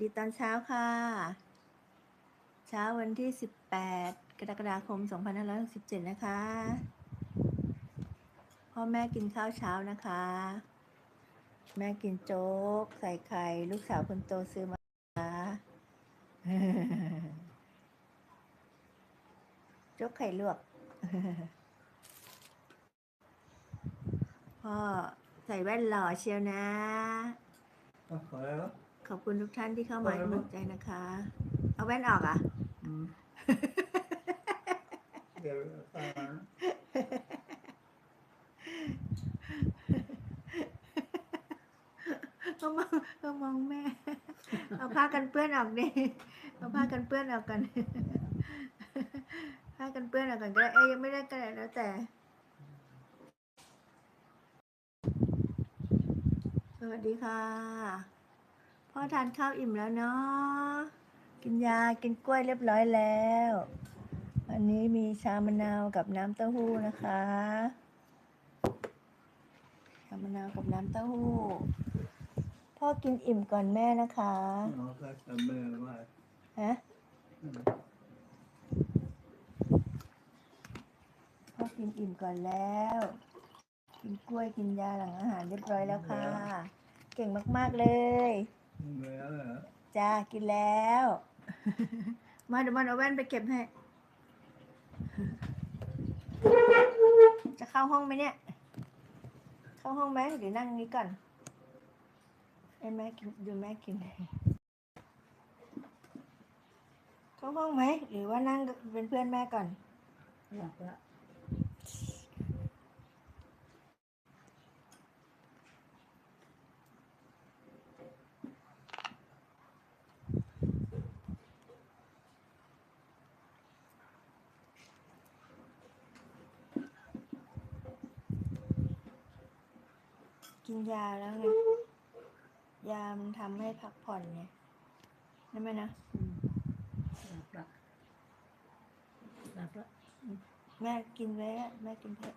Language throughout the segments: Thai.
ดีตอนเช้าค่ะ เช้าวันที่ 18 กรกฎาคม 2567 นะคะ พ่อแม่กินข้าวเช้านะคะ แม่กินโจ๊ก ใส่ไข่ ลูกสาวคนโตซื้อมาค่ะโจ๊กไข่ลวก พ่อใส่แว่นหล่อเชียวนะ Ah, ขอด้ว ขอบคุณทุกท่านที่เข้ามาให้กำลังใจนะคะ เอาแว่นออกอะอืมเดี๋ยวตามมาเขามองเขามองแม่ เอาผ้ากันเปื้อนออกดิเอาผ้ากันเปื้อนออกกันผ้ากันเปื้อนออกกันก็ได้เอ้ยยังไม่ได้ก็ได้แล้วแต่สวัสดีค่ะ พ่อทานข้าวอิ่มแล้วเนาะกินยากินกล้วยเรียบร้อยแล้ววันนี้มีชามะนาวกับน้ำเต้าหู้นะคะชามะนาวกับน้ำเต้าหู้ พ่อกินอิ่มก่อนแม่นะคะน้องก็จำไม่ได้ว่าฮะอืมพ่อกินอิ่มก่อนแล้ว กินกล้วยกินยาหลังอาหารเรียบร้อยแล้วค่ะ เก่งมาก ๆ เลย เมื่อแล้วเหรอจ้ากินแล้ว มาเดี๋ยวมันเอาแว่นไปเก็บให้ จะเข้าห้องไหมเนี่ย เข้าห้องไหมหรือนั่งนี้ก่อนให้แม่กินดูแม่กิน เข้าห้องไหม หรือว่านั่งเป็นเพื่อนแม่ก่อน หลับละ กินยาแล้วไง ยามันทำให้พักผ่อนไงใช่ไหมนะอืมหลับละหลับละแม่กินไว้อะแม่กินเถอะ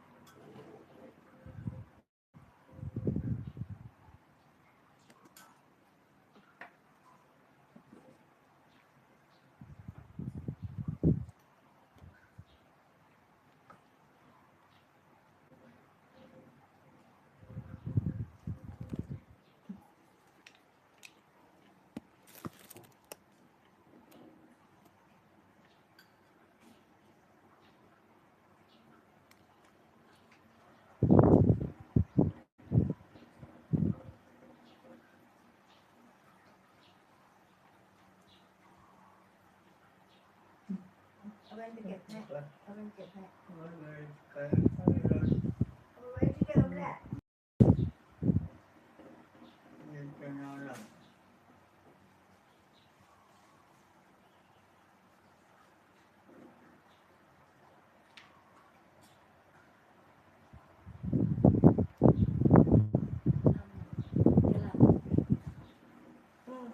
เอาแว่นไปเก็บให้เอาแว่นเก็บให้ ไม่เลยใครไม่เลย เอาไว้ที่เดิมแหละ ยังจะนอนหลับ จะหลับ อืม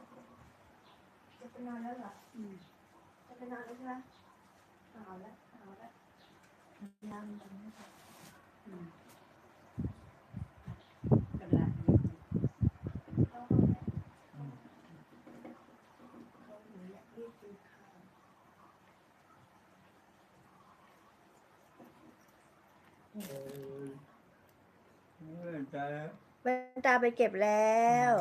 จะไปนอนแล้วเหรอ อืม จะไปนอนแล้วใช่ไหม เอาแล้วเอาแล้วยามมันไม่พออืมกระดาษอยู่เขาห้องไหมเข้าหนูอยากรีบกินข้าวโอ้ยเมื่อใจแล้วแว่นตาไปเก็บแล้ว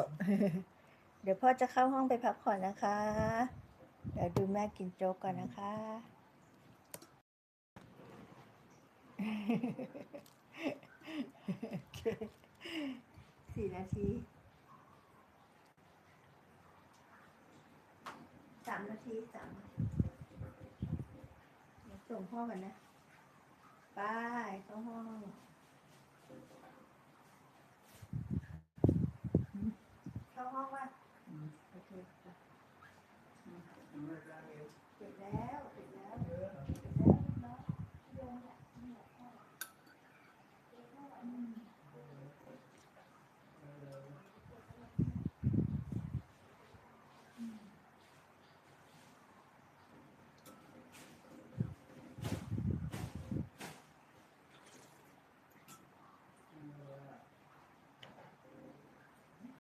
เดี๋ยวพ่อจะเข้าห้องไปพักผ่อนนะคะ เดี๋ยวดูแม่กินโจ๊กก่อนนะคะ โอเค สี่นาทีสามนาทีสามนาทีเดี๋ยวส่งพ่อกันนะบายเข้าห้องเข้าห้องว่าอืมโอเคค่ะไม่ได้เลยเสร็จแล้วเสร็จแล้ว